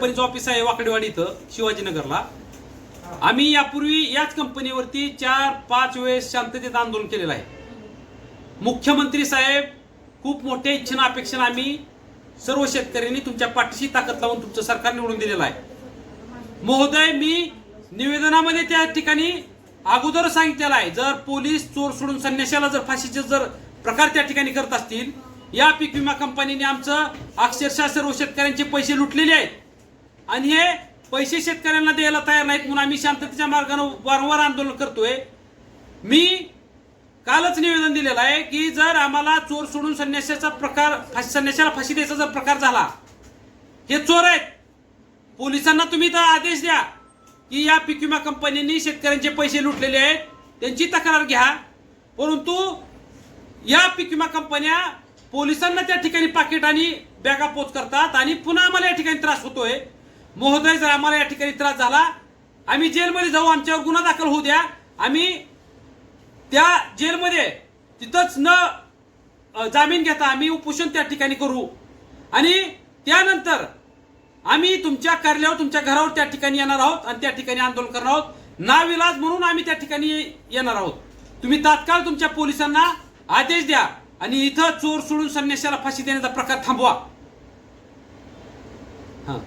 कंपनीचं ऑफिस आहे वाकडेवाडी इथं शिवाजीनगरला. आम्ही यापूर्वी याच कंपनीवरती चार पाच वेळेस शांततेत आंदोलन केलेलं आहे. मुख्यमंत्री साहेब खूप मोठ्या इच्छेनं अपेक्षेनं आम्ही सर्व शेतकऱ्यांनी तुमच्या पाठीशी ताकद लावून तुमचं सरकार निवडून दिलेलं आहे. महोदय मी निवेदनामध्ये त्या ठिकाणी अगोदर सांगितलेलं आहे जर पोलीस चोर सोडून संन्याशाला जर फाशीचे जर प्रकार त्या ठिकाणी करत असतील या पीक विमा कंपनीने आमचं अक्षरशः सर्व शेतकऱ्यांचे पैसे लुटलेले आहेत. आणि हे पैसे शेतकऱ्यांना द्यायला तयार नाहीत म्हणून आम्ही शांततेच्या मार्गाने वारंवार आंदोलन करतोय. मी कालच निवेदन दिलेलं आहे की जर आम्हाला चोर सोडून संन्याशाचा प्रकार संन्याशाला फाशी द्यायचा जर प्रकार झाला हे चोर आहेत. पोलिसांना तुम्ही तर आदेश द्या की या पीक विमा कंपन्यांनी शेतकऱ्यांचे पैसे लुटलेले आहेत त्यांची तक्रार घ्या. परंतु या पीक विमा कंपन्या पोलिसांना त्या ठिकाणी पाकिट आणि बॅगा पोच करतात आणि पुन्हा आम्हाला या ठिकाणी त्रास होतोय. महोदय जर आम्हाला या ठिकाणी त्रास झाला आम्ही जेलमध्ये जाऊ आमच्यावर गुन्हा दाखल होऊ द्या. आम्ही त्या जेलमध्ये तिथंच न जामीन घेता आम्ही उपोषण त्या ठिकाणी करू. आणि त्यानंतर आम्ही तुमच्या कार्यालयावर तुमच्या घरावर त्या ठिकाणी येणार आहोत आणि त्या ठिकाणी आंदोलन करणार आहोत. नाविलाज म्हणून आम्ही त्या ठिकाणी येणार आहोत. तुम्ही तात्काळ तुमच्या पोलिसांना आदेश द्या आणि इथं चोर सोडून संन्याशाला फाशी देण्याचा प्रकार थांबवा. हां.